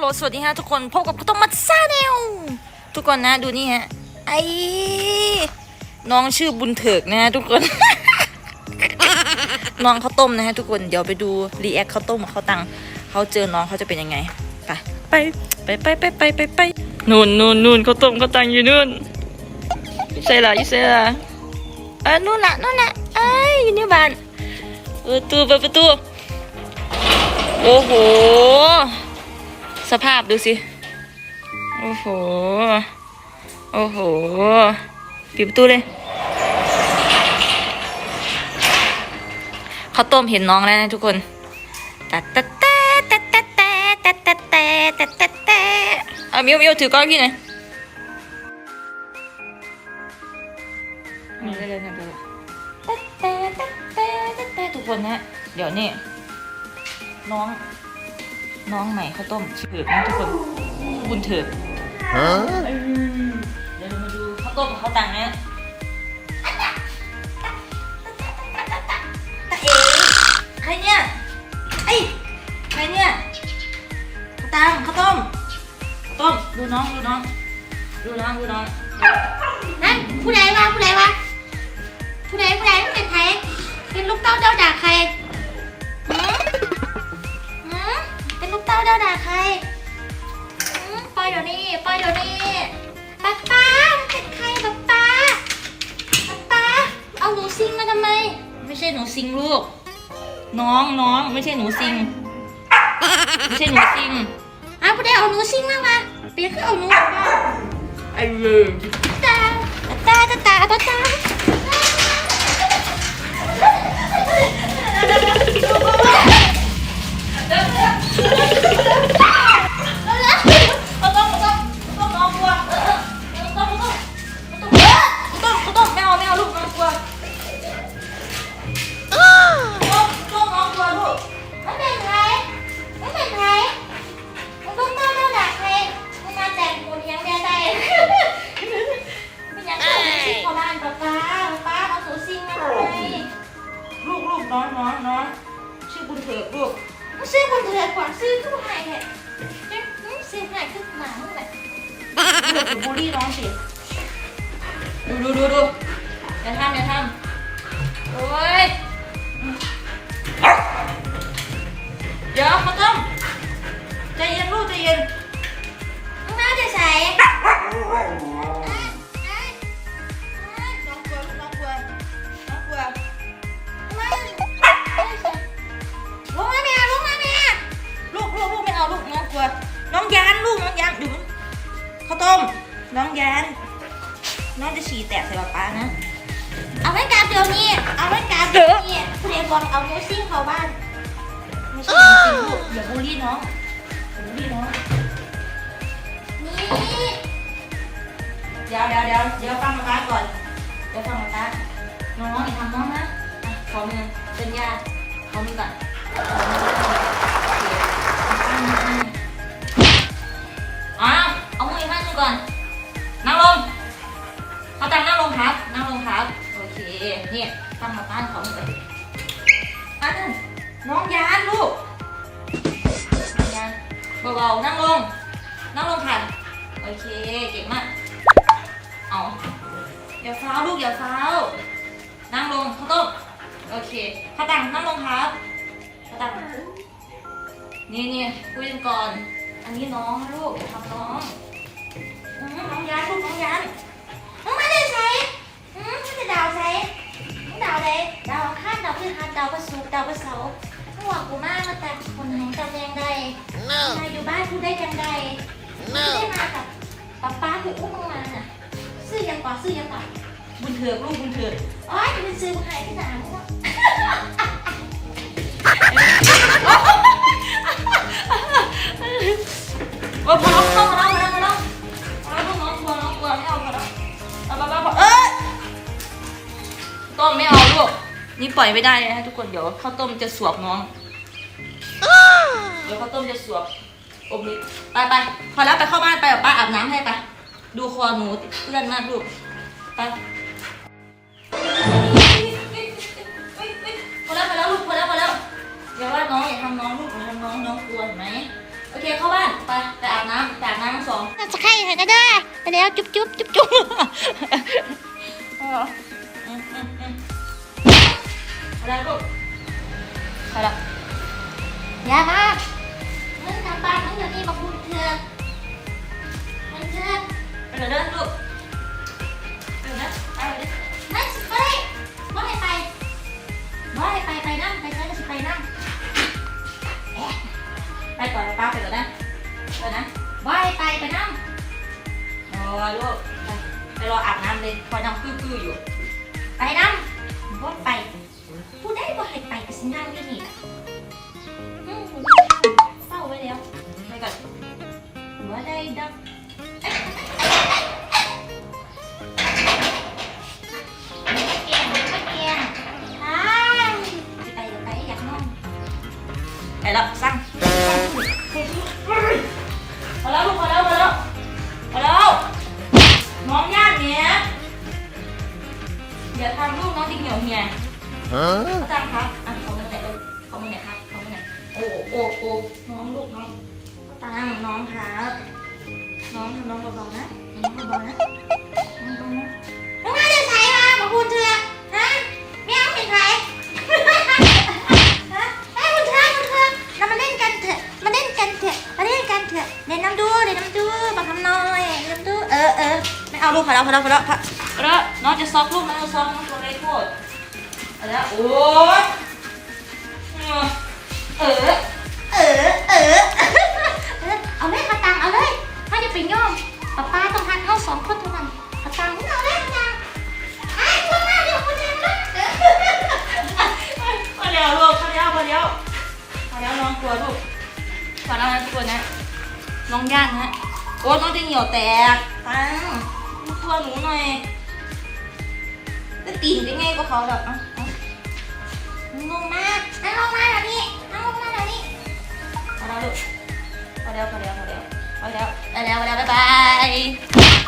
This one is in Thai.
โหลสวัสดีฮะทุกคนพบกับข้าวต้มมัดซาเนลทุกคนนะดูนี่ฮะไอ้น้องชื่อบุญเถิกนะฮะทุกคน น้องข้าวต้มนะฮะทุกคนเดี๋ยวไปดูรีแอคข้าวต้มกับข้าวตังเขาเจอน้องเขาจะเป็นยังไงไปไปไปไปไปไปไปนู่นนู่นนู่นข้าวต้มข้าวตังอยู่นู่นใช่ละยี่ใช่ละเออนู่นน่ะนู่นน่ะเอ้ยอยู่ในบ้านเปิดประตูเปิดประตูโอ้โห สภาพดูสิ โอ้โห โอ้โห ปิดประตูเลยข้าวต้มเห็นน้องแล้วนะทุกคนตัดตัดแต่ตัดตัดแต่ตัดตัดแต่ตัดตัดแต่เอามิวมิวถือกล้องพี่หน่อยนี่ได้เลยนะดูตัดแต่ตัดแต่ตัดแต่ทุกคนนะเดี๋ยวนี่น้อง น้องใหม่ข้าวต้มเถิดนะทุกคนบุญเถิด Huh? เดี๋ยวเรามาดูข้าวต้มกับข้าวตังนะตาเอ๋ใครเนี่ยไอ้ยใครเนี่ยข้าวตังข้าวต้มข้าวต้มดูน้องดูน้องดูน้องดูน้องนั่นผู้ใดวะผู้ใดวะผู้ใดผู้ใดเป็นใครเป็นลูกเต้าเจ้าด่าใคร เป็นลูกเต้าเจ้าด่าใครหืมปล่อยเดี๋ยวนี้ปล่อยเดี๋ยวนี้ป๊าป๊าเป็นใครป๊าป๊าป๊าป๊าเอาหนูซิงมาทำไม ไม่ใช่หนูซิงลูก น้องน้องไม่ใช่หนูซิง ไม่ใช่หนูซิงอ้าวผู้ใดเอาหนูซิงมามาเปียกคือเอาหนูมาไอ้เลยตาตาตาตาตาตา ถอบุญเถิดลูกมันซื้อบนเรือก่อนซื้อขึ้นหายแหละซื้อหายขึ้นมาเมื่อไหร่ลูกอย่าบูลลี่น้องสิดูดูดูดูอย่าทำอย่าทำโอ้ย แตกใส่ป๊าป๊านะ เอาไว้การเดี๋ยวนี้ เอาไว้การเดี๋ยวนี้คุณเอกบอกเอาหนูซิงเข้าบ้าน ไม่ใช่จริงลูกอย่าบูลลี่น้องอย่าบูลลี่น้อง นี่ เดี๋ยวเดี๋ยวเดี๋ยวเดี๋ยวฟังป๊าป๊าก่อน เดี๋ยวฟังป๊าป๊าน้องอย่าทำน้องนะอะขอมือเป็นญาติขอมือก่อนอะ เนี่ฟังป๊าป๊าขอมือก่อนนั่นน้องยานลูกน้องยานเบาๆนั่งลง นั่งลงค่ะโอเคเก่งมาก เอาอย่าฟ้าวลูกอย่าฟ้าวนั่งลงข้าวต้มโอเคข้าวตังนั่งลงครับข้าวตังนี่นี่คุยกันก่อน อันนี้น้องลูกทำน้องน้องยันลูกน้องยัน ดาวพฤหัสดาวพฤหัสดาวพฤหัสมึงหวังกูมากมาแต่คนไหนตำแหน่งใดนายอยู่บ้านกูได้จังใดไม่ได้มากับป๊าป๊ากูอุ้มมึงมาน่ะซื้อยังก่อนซื้อยังก่อนบุญเถือกลูกบุญเถือกอ๋อจะเป็นซื้อมาขายที่ไหนมึงวะโอ้พอน้องเข้ามาแล้ว นี่ปล่อยไม่ได้นะทุกคนเดี๋ยวข้าวต้มจะสวบน้อง เดี๋ยวข้าวต้มจะสวบอมนิดไปไปพอแล้วไปเข้าบ้านไปกับป้าอาบน้ำให้ไปดูคอหนูเลื่อนมากลูกไปพอแล้วพอแล้วลูกพอแล้วพอแล้วอย่าว่าน้องอย่าทำน้องลูกอย่าทำน้องน้องกลัวเห็นไหมโอเคเข้าบ้านไปไปอาบน้ำไปอาบน้ำทั้สองจะใครเห็นก็ได้ไปแล้วจุ๊บจุ๊บจุ๊บจุ๊บ อะไรลูกอะไรอย่ามามึงทำบ้านมึงเดี๋ยวนี้มาพูดเถื่อนมันเถื่อนไปเลยเด้อลูกไปเลยนะไปเลยไม่ไม่ไม่ให้ไปไม่ให้ไปไปนั่งไปเถอะสิไปนั่งไปก่อนนะป้าไปเลยนะไปนะไม่ให้ไปไปนั่งโอ้ลูกไปไปรออาบน้ำเลยพอน้ำพื้ๆอยู่ ไปนั่งบ่ไปพูด ได้บ่ให้ไปก็สินั่งอยู่นี่แหละอืมเศร้าไว้แล้วไปก่อนหัวได้ดังเกียงไม่อ้ายไปเดี๋ยวไปแล้วสั่งพอแล้วลูกพอแล้วพอแล้วพอแล้วน้องย่านเนี้ยอย่าทำลูกน้องดิเหนียวเหี่ย Huh? อ้โอ้โอ้น้องลูกน้องตังน้องครับน้องทำน้องเบาๆนะน้องเบาๆนะน้องเบาๆนะมึงน่าจะใช้มาบอกคุณเถื่อฮะไม่เอาเป็นใครฮะไอ้คุณเถื่อคุณเถื่อเรามาเล่นกันเถอะมาเล่นกันเถอะมาเล่นกันเถอะเล่นน้ำดูเล่นน้ำดูบังคำน้อยเล่นน้ำดูเออเออไม่เอาลูกพอแล้วพอแล้วพอแล้วพอแล้วน้องจะซอกลูกน้องจะซอกน้องตัวเล็กโทษเอาแล้วโอ้ย พอแล้วน้องกลัวลูกพอแล้วนะทุกคนนะน้องย่านนะโอ้น้องจะเหนียวแตกตังตัวหนูหน่อยจะตีนได้ไงก็เขาแบบอะงงมากนั่งลงมาเดี๋ยวนี้นั่งลงมาเดี๋ยวนี้พอแล้วลูกพอแล้วพอแล้วพอแล้วพอแล้วไปแล้วไปแล้วบ๊ายบาย